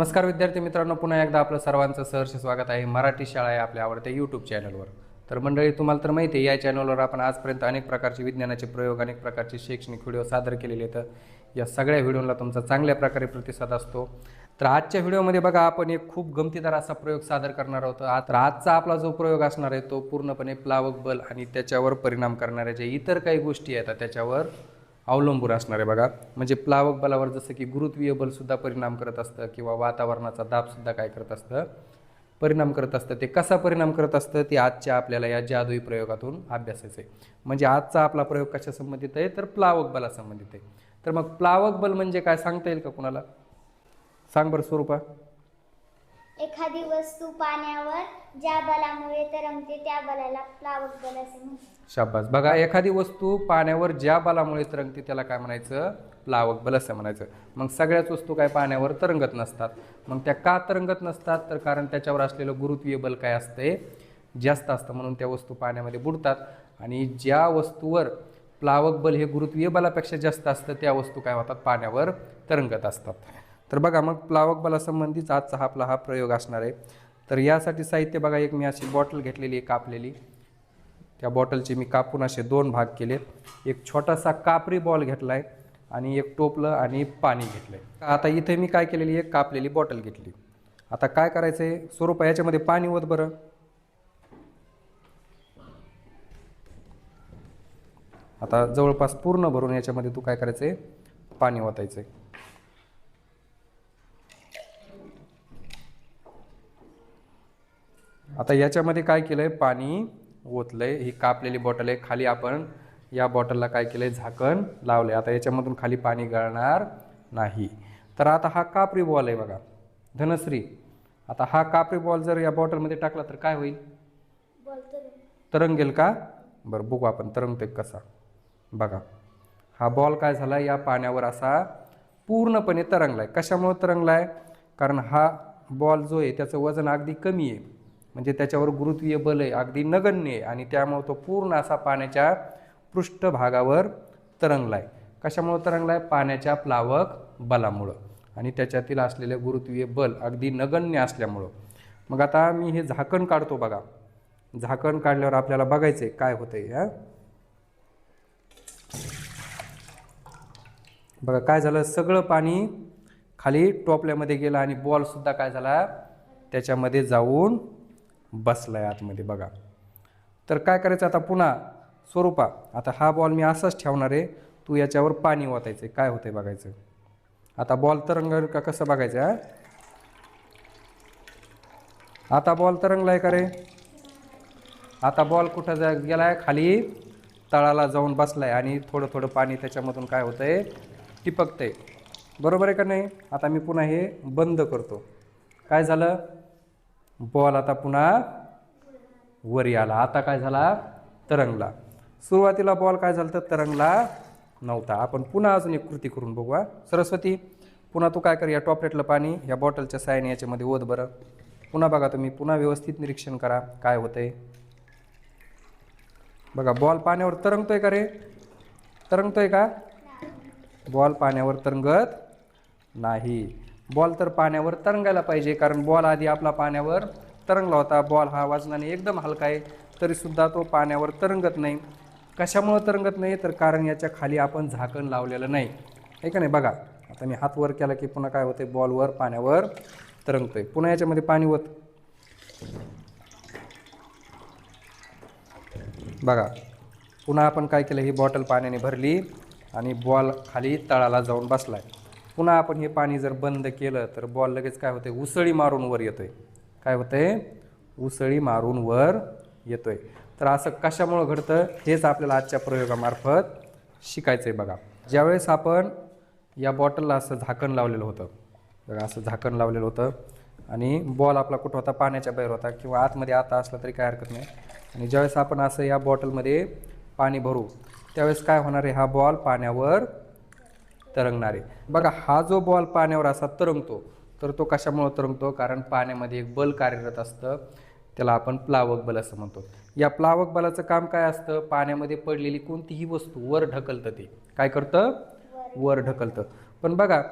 नमस्कार विद्यार्थी मित्रांनो पुन्हा एकदा आपलं सर्वांचं सहर्ष स्वागत आहे. मराठी शाळा आहे आपल्या आवडत्या यूट्यूब चॅनलवर तर मंडळी तुम्हाला तर माहिती आहे या चॅनलवर आपण आजपर्यंत अनेक प्रकारचे विज्ञानाचे प्रयोग अनेक प्रकारचे शैक्षणिक व्हिडिओ सादर केलेले आहेत. या सगळ्या व्हिडिओला तुमचा चांगल्या प्रकारे प्रतिसाद असतो. तर आजच्या व्हिडिओमध्ये बघा आपण एक खूप गमतीदार असा प्रयोग सादर करणार आहोत. तर आजचा आपला जो प्रयोग असणार आहे तो पूर्णपणे प्लावक बल आणि त्याच्यावर परिणाम करणाऱ्या ज्या इतर काही गोष्टी आहेत त्याच्यावर अवलंबून असणार आहे बघा. म्हणजे प्लावक बलावर जसं की गुरुत्वीय बलसुद्धा परिणाम करत असतं किंवा वातावरणाचा दाबसुद्धा काय करत असतं? परिणाम करत असतं. ते कसा परिणाम करत असतं? ते आजच्या आपल्याला या जादुई प्रयोगातून अभ्यासायचं आहे म्हणजे आजचा आपला प्रयोग कशा संबंधित आहे? तर प्लावक बला संबंधित आहे. तर मग प्लावक बल म्हणजे काय सांगता येईल का कुणाला? सांग बरं स्वरूपा. एखादी वस्तू पाण्यावर ज्या बलामुळे तरंगते त्या बलाला प्लावक बल असे म्हणतात. शाबास. बघा एखादी वस्तू पाण्यावर ज्या बलामुळे तरंगते त्याला काय म्हणायचं? प्लावक बल असं म्हणायचं. मग सगळ्याच वस्तू काय पाण्यावर तरंगत नसतात. मग त्या का तरंगत नसतात? तर कारण त्याच्यावर असलेलं गुरुत्वीय बल काय असते? जास्त असतं. म्हणून त्या वस्तू पाण्यामध्ये बुडतात. आणि ज्या वस्तूवर प्लावक बल हे गुरुत्वीय बलापेक्षा जास्त असतं त्या वस्तू काय होतात? पाण्यावर तरंगत असतात. तर बघा मग प्लावक बलासंबंधीच आजचा हा आपला हा प्रयोग असणार आहे. तर यासाठी साहित्य बघा एक मी अशी बॉटल घेतलेली आहे कापलेली. त्या बॉटलचे मी कापून असे दोन भाग केले. एक छोटासा कापरी बॉल घेतला आहे आणि एक टोपलं आणि पाणी घेतलं आहे आता इथे मी काय केलेली एक कापलेली बॉटल घेतली. आता काय करायचं आहे स्वरूप याच्यामध्ये पाणी होत बरं. आता जवळपास पूर्ण भरून याच्यामध्ये तू काय करायचं आहे पाणी ओतायचं आहे आता याच्यामध्ये काय केलंय? पाणी ओतलंय. ही कापलेली बॉटल आहे. खाली आपण या बॉटलला काय केलंय? झाकण लावलंय. आता याच्यामधून खाली पाणी गळणार नाही. तर आता हा कापरी बॉल आहे बघा. धनश्री आता हा कापरी बॉल जर या बॉटलमध्ये टाकला तर काय होईल? तरंगेल. का? बरं बघू आपण तरंगतोय कसा. बघा. हा बॉल काय झाला या पाण्यावर असा पूर्णपणे तरंगलाय. कशामुळं तरंगलाय? कारण हा बॉल जो आहे त्याचं वजन अगदी कमी आहे. म्हणजे त्याच्यावर गुरुत्वीय बल आहे अगदी नगण्य आहे आणि त्यामुळं तो पूर्ण असा पाण्याच्या पृष्ठभागावर तरंगलाय. कशामुळं तरंगलाय? पाण्याच्या प्लावक बलामुळं. आणि त्याच्यातील असलेले गुरुत्वीय बल अगदी नगण्य असल्यामुळं. मग आता मी हे झाकण काढतो बघा. झाकण काढल्यावर आपल्याला बघायचं आहे काय होतंय हा? बघा काय झालं? सगळं पाणी खाली टोपल्यामध्ये गेलं आणि बॉल सुद्धा काय झाला? त्याच्यामध्ये जाऊन बसला आहे आतमध्ये बघा. तर काय करायचं आता पुन्हा? स्वरूपा आता हा बॉल मी असाच ठेवणार आहे. तू याच्यावर पाणी ओतायचं काय होतंय बघायचं? आता बॉल तरंग का कसं बघायचं आहे आता बॉल तरंगला आहे का रे? आता बॉल कुठं जा गेलाय? खाली तळाला जाऊन बसलाय आणि थोडं थोडं पाणी त्याच्यामधून काय होतंय? टिपकतंय. बरोबर आहे का नाही? आता मी पुन्हा हे बंद करतो. काय झालं? बॉल आता पुन्हा वरी आला आता काय झाला? तरंगला. सुरुवातीला बॉल काय झालं तर तरंगला नव्हता. आपण पुन्हा अजून एक कृती करून बघू सरस्वती पुन्हा तू काय कर या टॉपलेटलं पाणी या बॉटलच्या सायने याच्यामध्ये ओत बरं. पुन्हा बघा तुम्ही पुन्हा व्यवस्थित निरीक्षण करा काय होतंय. बघा बॉल पाण्यावर तरंगतोय का रे? तरंगतोय का? बॉल पाण्यावर तरंगत नाही. बॉल तर पाण्यावर तरंगायला पाहिजे कारण बॉल आधी आपला पाण्यावर तरंगला होता. बॉल हा वजनाने एकदम हलका आहे तरीसुद्धा तो पाण्यावर तरंगत नाही. कशामुळं तरंगत नाही? तर कारण याच्या खाली आपण झाकण लावलेलं नाही. आहे का नाही? बघा आता मी हात वर केला की पुन्हा काय होते बॉलवर पाण्यावर तरंगतोय. पुन्हा याच्यामध्ये पाणी होत बघा पुन्हा आपण काय केलं? ही बॉटल पाण्याने भरली आणि बॉल खाली तळाला जाऊन बसला आहे पुन्हा आपण हे पाणी जर बंद केलं तर बॉल लगेच काय होते उसळी मारून वर येतोय. काय होतंय? उसळी मारून वर येतोय. तर असं कशामुळं घडतं? हेच आपल्याला आजच्या प्रयोगामार्फत शिकायचं आहे बघा. ज्यावेळेस आपण या बॉटलला असं झाकण लावलेलं होतं बघा असं झाकण लावलेलं होतं आणि बॉल आपला कुठं होता? पाण्याच्या बाहेर होता किंवा आतमध्ये आता असला तरी काय हरकत नाही. आणि ज्यावेळेस आपण असं या बॉटलमध्ये पाणी भरू त्यावेळेस काय होणार आहे? हा बॉल पाण्यावर तरंगणारे. बघा हा जो बॉल पाण्यावर असा तरंगतो तर तो कशामुळं तरंगतो? कारण पाण्यामध्ये एक बल कार्यरत असतं. त्याला आपण प्लावक बल असं म्हणतो. या प्लावक बलाचं काम काय असतं? पाण्यामध्ये पडलेली कोणतीही वस्तू वर ढकलतं ते. काय करतं? वर ढकलतं. पण बघा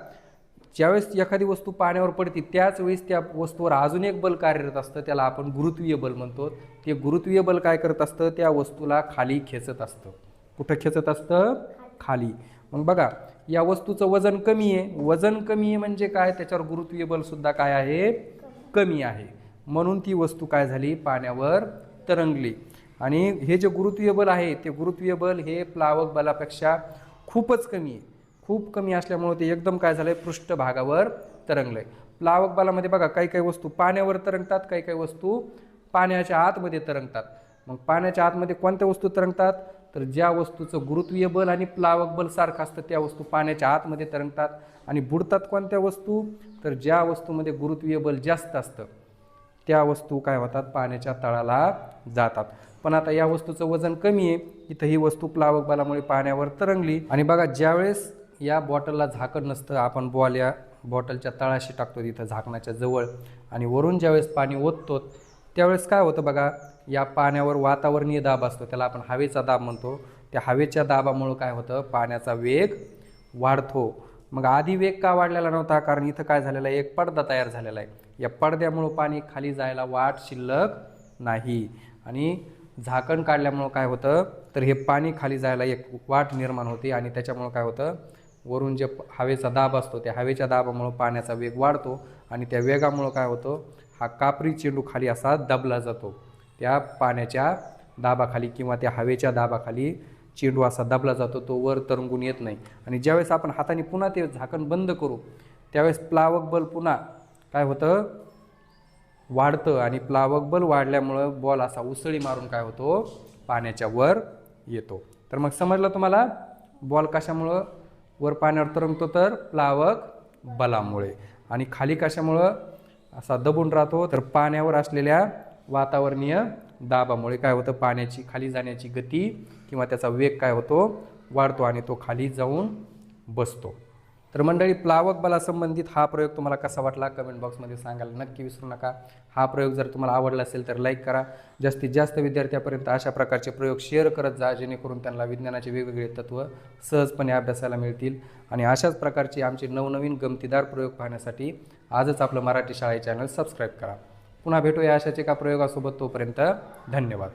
ज्यावेळेस एखादी वस्तू पाण्यावर पडते त्याच वेळेस त्या वस्तूवर अजून एक बल कार्यरत असतं. त्याला आपण गुरुत्वीय बल म्हणतो. ते गुरुत्वीय बल काय करत असतं? त्या वस्तूला खाली खेचत असतं. कुठं खेचत असतं? खाली. मग बघा या वस्तूचं वजन कमी आहे. वजन कमी आहे म्हणजे काय? त्याच्यावर गुरुत्वीय बलसुद्धा काय आहे? कमी आहे. म्हणून ती वस्तू काय झाली? पाण्यावर तरंगली. आणि हे जे गुरुत्वीय बल आहे ते गुरुत्वीय बल हे प्लावक बलापेक्षा खूपच कमी आहे. खूप कमी असल्यामुळे ते एकदम काय झालंय? पृष्ठभागावर तरंगलंय. प्लावक बलामध्ये बघा काही काही वस्तू पाण्यावर तरंगतात काही काही वस्तू पाण्याच्या आतमध्ये तरंगतात. मग पाण्याच्या आतमध्ये कोणत्या वस्तू तरंगतात? तर ज्या वस्तूचं गुरुत्वीय बल आणि प्लावक बल सारखं असतं त्या वस्तू पाण्याच्या आतमध्ये तरंगतात आणि बुडतात कोणत्या वस्तू? तर ज्या वस्तूमध्ये गुरुत्वीय बल जास्त असतं त्या वस्तू काय होतात? पाण्याच्या तळाला जातात. पण आता या वस्तूचं वजन कमी आहे इथं ही वस्तू प्लावक बलामुळे पाण्यावर तरंगली. आणि बघा ज्यावेळेस या बॉटलला झाकण नसतं आपण बॉल या बॉटलच्या तळाशी टाकतो तिथं झाकणाच्या जवळ. आणि वरून ज्यावेळेस पाणी ओततो त्यावेळेस काय होतं बघा या पाण्यावर वातावरणीय दाब असतो त्याला आपण हवेचा दाब म्हणतो. त्या हवेच्या दाबामुळं काय होतं पाण्याचा वेग वाढतो. मग आधी वेग का वाढलेला नव्हता? कारण इथं काय झालेलं आहे एक पडदा तयार झालेला आहे. या पडद्यामुळं पाणी खाली जायला वाट शिल्लक नाही. आणि झाकण काढल्यामुळं काय होतं तर हे पाणी खाली जायला एक वाट निर्माण होते आणि त्याच्यामुळं काय होतं वरून जे हवेचा दाब असतो त्या हवेच्या दाबामुळं पाण्याचा वेग वाढतो आणि त्या वेगामुळं काय होतं हा कापरी चेंडू खाली असा दबला जातो. त्या पाण्याच्या दाबाखाली किंवा त्या हवेच्या दाबाखाली चेंडू असा दाबला जातो तो वर तरंगून येत नाही. आणि ज्यावेळेस आपण हाताने पुन्हा ते झाकण बंद करू त्यावेळेस प्लावक बल पुन्हा काय होतं? वाढतं आणि प्लावक बल वाढल्यामुळं बॉल असा उसळी मारून काय होतो? पाण्याच्या वर येतो. तर मग समजलं तुम्हाला? बॉल कशामुळं? वर पाण्यावर तरंगतो तर प्लावक बलामुळे. आणि खाली कशामुळं? असा दबून राहतो. तर पाण्यावर असलेल्या वातावरणीय दाबामुळे काय होतं? पाण्याची खाली जाण्याची गती किंवा त्याचा वेग काय होतो? वाढतो आणि तो खाली जाऊन बसतो. तर मंडळी प्लावक बलासंबंधित हा प्रयोग तुम्हाला कसा वाटला? कमेंट बॉक्समध्ये सांगायला नक्की विसरू नका. हा प्रयोग जर तुम्हाला आवडला असेल तर लाईक करा. जास्तीत जास्त विद्यार्थ्यापर्यंत अशा प्रकारचे प्रयोग शेअर करत जा जेणेकरून त्यांना विज्ञानाचे वेगवेगळे तत्त्व सहजपणे अभ्यासायला मिळतील. आणि अशाच प्रकारचे आमचे नवनवीन गमतीदार प्रयोग पाहण्यासाठी आजच आपलं मराठी शाळे चॅनल सबस्क्राईब करा. पुन्हा भेटूया अशाच एका प्रयोगासोबत तोपर्यंत धन्यवाद.